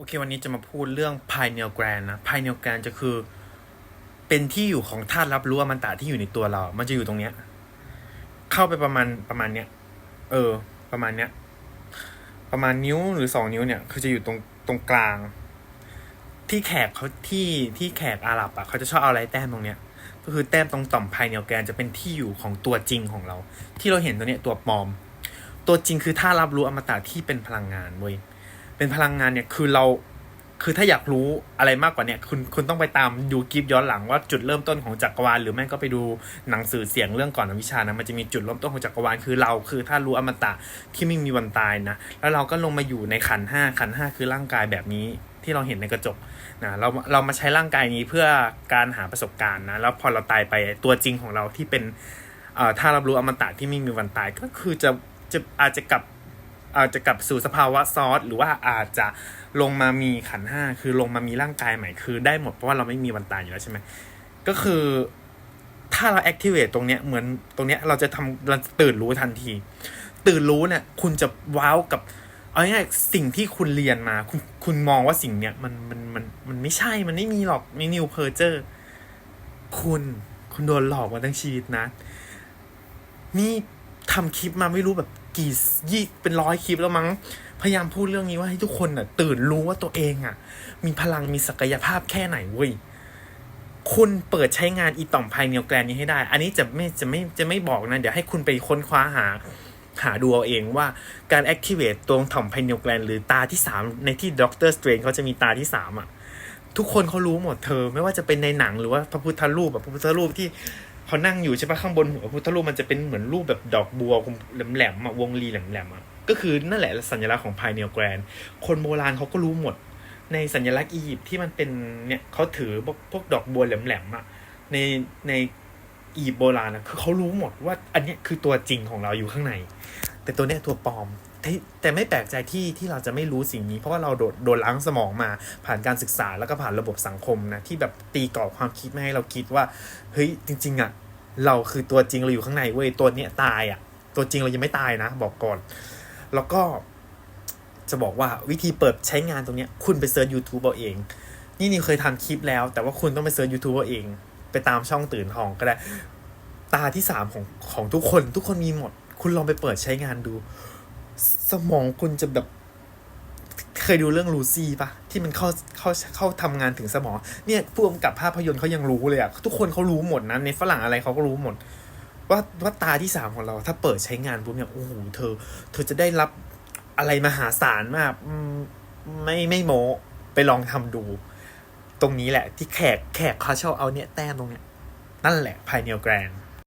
โอเค วันนี้จะมาพูดเรื่อง pineal gland นะ pineal gland จะคือ เป็นที่อยู่ของธาตุรับรู้อมันตะที่อยู่ในตัวเรา มันจะอยู่ตรงเนี้ย เข้าไปประมาณประมาณเนี้ย เออ ประมาณเนี้ย ประมาณนิ้วหรือสองนิ้วเนี่ย คือจะอยู่ตรงตรงกลาง ที่แขกเขาที่ที่แขกอาหรับอะเขาจะชอบเอาอะไรแต้มตรงเนี้ย ก็คือแต้มตรงต่อม pineal gland จะเป็นที่อยู่ของตัวจริงของเรา ที่เราเห็นตัวเนี้ยตัวปลอม ตัวจริงคือธาตุรับรู้อมตะที่เป็นพลังงานเว้ย เป็นพลังงานเนี่ยคือเราคือถ้าอยากรู้อะไรมากกว่าเนี่ยคุณคุณต้องไปตามดูคลิปย้อนหลังว่าจุดเริ่มต้นของจักรวาลหรือไม่ก็ไปดูหนังสือเสียงเรื่องก่อนวิชานะมันจะมีจุดเริ่มต้นของจักรวาลคือเราคือถ้ารู้อมตะที่ไม่มีวันตายนะแล้วเราก็ลงมาอยู่ในขันห้าขันห้าคือร่างกายแบบนี้ที่เราเห็นในกระจกนะเราเรามาใช้ร่างกายนี้เพื่อการหาประสบการณ์นะแล้วพอเราตายไปตัวจริงของเราที่เป็นเอ่อถ้ารับรู้อมตะที่ไม่มีวันตายก็คือจะจะอาจจะกลับ อาจจะกลับสู่สภาวะซอสหรือว่าอาจจะลงมามีขันห้าคือลงมามีร่างกายใหม่คือได้หมดเพราะว่าเราไม่มีวันตายอยู่แล้วใช่ไหมก็คือถ้าเรา activate ตรงเนี้ยเหมือนตรงเนี้ยเราจะทำเราจะตื่นรู้ทันที ตื่นรู้เนี่ย คุณจะว้าวกับเอาง่ายๆสิ่งที่คุณเรียนมา คุณคุณมองว่าสิ่งเนี้ยมันมันมันมันไม่ใช่มันไม่มีหรอกมีนิวเพอร์เจอร์คุณคุณโดนหลอกมาทั้งชีวิตนะ นี่ ทำคลิปมาไม่รู้แบบกี่ยี่เป็นร้อยคลิปแล้วมั้ง พยายามพูดเรื่องนี้ว่าให้ทุกคนน่ะ ตื่นรู้ว่าตัวเองอะ มีพลังมีศักยภาพแค่ไหนเว้ยคุณเปิดใช้งานอีต่อมภายเนียแกลนนี้ให้ได้ อันนี้จะไม่จะไม่จะไม่บอกนะ เดี๋ยวให้คุณไปค้นคว้าหาหาดูเอาเองว่าการ activate ตรงต่อมภายเนียแกลนหรือตาที่สามในที่ด็อกเตอร์สเตรนเขาจะมีตาที่สามอะ ทุกคนเขารู้หมดเธอ ไม่ว่าจะเป็นในหนังหรือว่าพระพุทธรูปแบบพระพุทธรูปที่ เขานั่งอยู่ใช่ปะข้างบนหัวพุทธรูปมันจะเป็นเหมือนรูปแบบดอกบัวแหลมๆอะวงรีแหลมๆอะก็คือนั่นแหละสัญลักษณ์ของ pineal gland คนโบราณเขาก็รู้หมด ในสัญลักษณ์อียิปต์ที่มันเป็นเนี่ยเขาถือพวกพวกดอกบัวแหลมๆอะในในอียิปต์โบราณอะคือเขารู้หมดว่า อันเนี้ยคือตัวจริงของเราอยู่ข้างใน แต่ตัวเนี้ยตัวปลอม แต่ไม่แปลกใจที่ที่เราจะไม่รู้สิ่งนี้ เพราะว่าเราโดนโดนล้างสมองมาผ่านการศึกษาแล้วก็ผ่านระบบสังคมนะที่แบบตีกรอบความคิดไม่ให้เราคิดว่าเฮ้ยจริง ๆอะเราคือตัวจริงเราอยู่ข้างในเว้ยตัวเนี้ยตายอะตัวจริงเรายังไม่ตายนะ บอกก่อน แล้วก็จะบอกว่าวิธีเปิดใช้งานตรงเนี้ยคุณไปเซิร์ช YouTube เอาเอง นี่นี่เคยทำคลิปแล้ว แต่ว่าคุณต้องไปเซิร์ช YouTube เอาเอง ไปตามช่องตื่นทองก็ได้ ตาที่สามของของทุกคน ทุกคนมีหมด คุณลองไปเปิดใช้งานดู สมองคุณจะแบบ เคยดูเรื่องลูซี่ปะที่มันเข้าเข้าเข้าทำงานถึงสมอง เนี่ยผู้กำกับภาพยนตร์เขายังรู้เลยอะทุกคนเขารู้หมดนะในฝรั่งอะไรเขาก็รู้หมด ว่าว่าตาที่สามของเรา ถ้าเปิดใช้งานปุ๊บเนี่ยโอ้โหเธอ เธอจะได้รับอะไรมหาศาลมากไม่ไม่โมไปลองทำดู ตรงนี้แหละ ที่แขกแขกเขาชอบเอาเนี่ยแต้มตรงเนี้ยนั่นแหละ pineal gland